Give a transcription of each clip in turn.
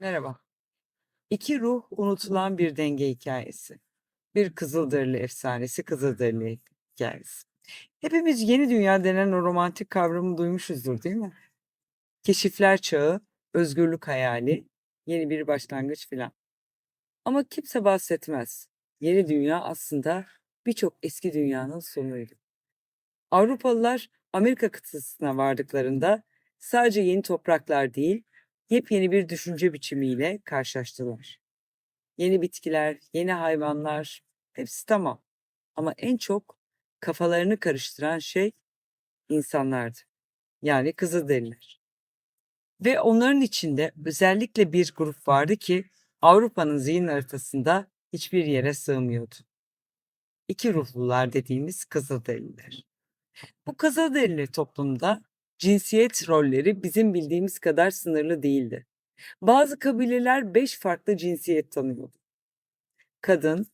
Merhaba. İki ruh unutulan bir denge hikayesi. Bir Kızılderili efsanesi, Kızılderili hikayesi. Hepimiz yeni dünya denen o romantik kavramı duymuşuzdur değil mi? Keşifler çağı, özgürlük hayali, yeni bir başlangıç filan. Ama kimse bahsetmez. Yeni dünya aslında birçok eski dünyanın sonuydu. Avrupalılar Amerika kıtasına vardıklarında sadece yeni topraklar değil, yepyeni bir düşünce biçimiyle karşılaştılar. Yeni bitkiler, yeni hayvanlar, hepsi tamam. Ama en çok kafalarını karıştıran şey insanlardı. Yani Kızılderililer. Ve onların içinde özellikle bir grup vardı ki Avrupa'nın zihin haritasında hiçbir yere sığmıyordu. İki ruhlular dediğimiz Kızılderililer. Bu Kızılderili toplumda cinsiyet rolleri bizim bildiğimiz kadar sınırlı değildi. Bazı kabileler beş farklı cinsiyet tanıyordu. Kadın,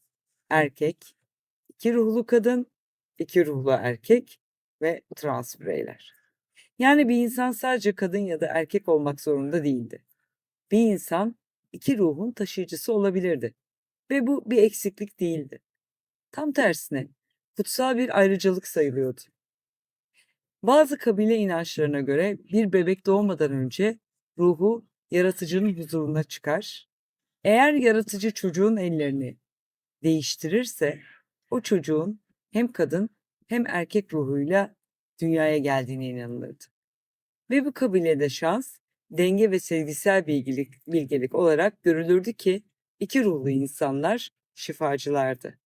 erkek, iki ruhlu kadın, iki ruhlu erkek ve trans bireyler. Yani bir insan sadece kadın ya da erkek olmak zorunda değildi. Bir insan iki ruhun taşıyıcısı olabilirdi. Ve bu bir eksiklik değildi. Tam tersine kutsal bir ayrıcalık sayılıyordu. Bazı kabile inançlarına göre bir bebek doğmadan önce ruhu yaratıcının huzuruna çıkar. Eğer yaratıcı çocuğun ellerini değiştirirse o çocuğun hem kadın hem erkek ruhuyla dünyaya geldiğine inanılırdı. Ve bu kabilede şans, denge ve sevgisel bilgilik, bilgelik olarak görülürdü ki iki ruhlu insanlar şifacılardı,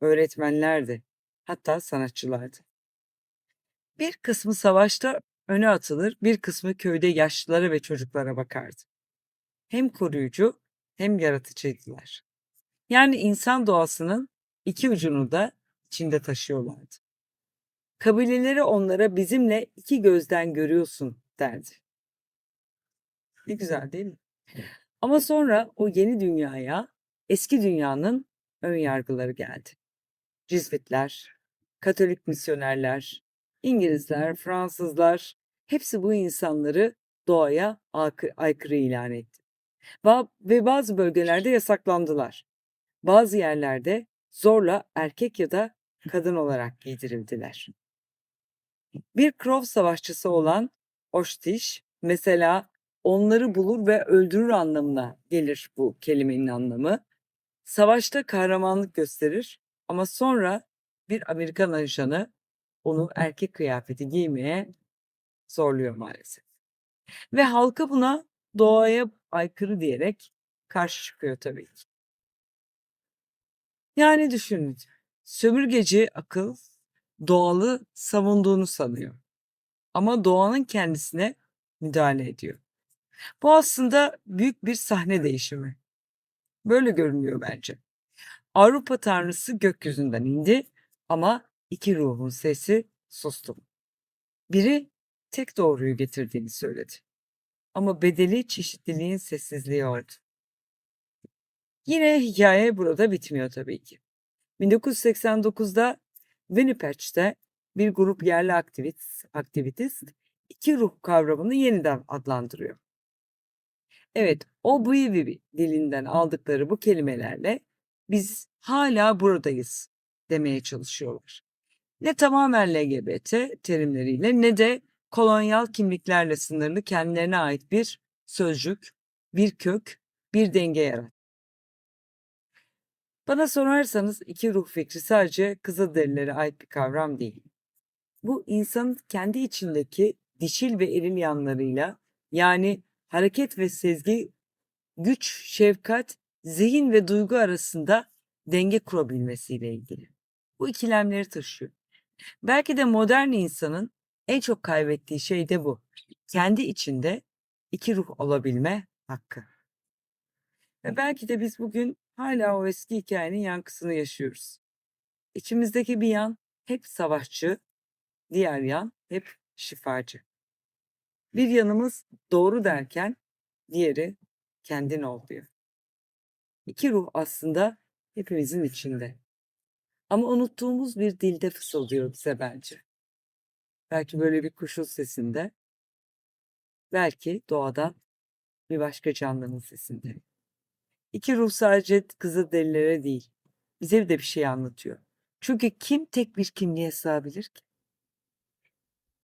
öğretmenlerdi, hatta sanatçılardı. Bir kısmı savaşta öne atılır, bir kısmı köyde yaşlılara ve çocuklara bakardı. Hem koruyucu hem yaratıcıydılar. Yani insan doğasının iki ucunu da içinde taşıyorlardı. Kabileleri onlara bizimle iki gözden görüyorsun derdi. Ne güzel değil mi? Ama sonra o yeni dünyaya eski dünyanın ön yargıları geldi. Cizvitler, Katolik misyonerler, İngilizler, Fransızlar hepsi bu insanları doğaya aykı- aykırı ilan etti. Ve bazı bölgelerde yasaklandılar. Bazı yerlerde zorla erkek ya da kadın olarak giydirildiler. Bir Krov savaşçısı olan Oştiş mesela onları bulur ve öldürür anlamına gelir bu kelimenin anlamı. Savaşta kahramanlık gösterir ama sonra bir Amerikan ajanı onu erkek kıyafeti giymeye zorluyor maalesef. Ve halka buna doğaya aykırı diyerek karşı çıkıyor tabii ki. Yani düşünün, sömürgeci akıl doğalı savunduğunu sanıyor. Ama doğanın kendisine müdahale ediyor. Bu aslında büyük bir sahne değişimi. Böyle görünüyor bence. Avrupa tanrısı gökyüzünden indi ama iki ruhun sesi sustu. Biri tek doğruyu getirdiğini söyledi. Ama bedeli çeşitliliğin sessizliği oldu. Yine hikaye burada bitmiyor tabii ki. 1989'da Winnipeg'te bir grup yerli aktivist, aktivist iki ruh kavramını yeniden adlandırıyor. Evet, o Buivivi dilinden aldıkları bu kelimelerle biz hala buradayız demeye çalışıyorlar. Ne tamamen LGBT terimleriyle ne de kolonyal kimliklerle sınırlı kendilerine ait bir sözcük, bir kök, bir denge yarat. Bana sorarsanız iki ruh fikri sadece Kızılderililere ait bir kavram değil. Bu insanın kendi içindeki dişil ve eril yanlarıyla yani hareket ve sezgi, güç, şefkat, zihin ve duygu arasında denge kurabilmesiyle ilgili. Bu ikilemleri taşıyor. Belki de modern insanın en çok kaybettiği şey de bu. Kendi içinde iki ruh olabilme hakkı. Ve belki de biz bugün hala o eski hikayenin yankısını yaşıyoruz. İçimizdeki bir yan hep savaşçı, diğer yan hep şifacı. Bir yanımız doğru derken diğeri kendin ol diyor. İki ruh aslında hepimizin içinde. Ama unuttuğumuz bir dilde fısıldıyor bize bence. Belki böyle bir kuşun sesinde, belki doğadan bir başka canlının sesinde. İki ruh sadece Kızılderililere değil, bize de bir şey anlatıyor. Çünkü kim tek bir kimliğe sığabilir ki?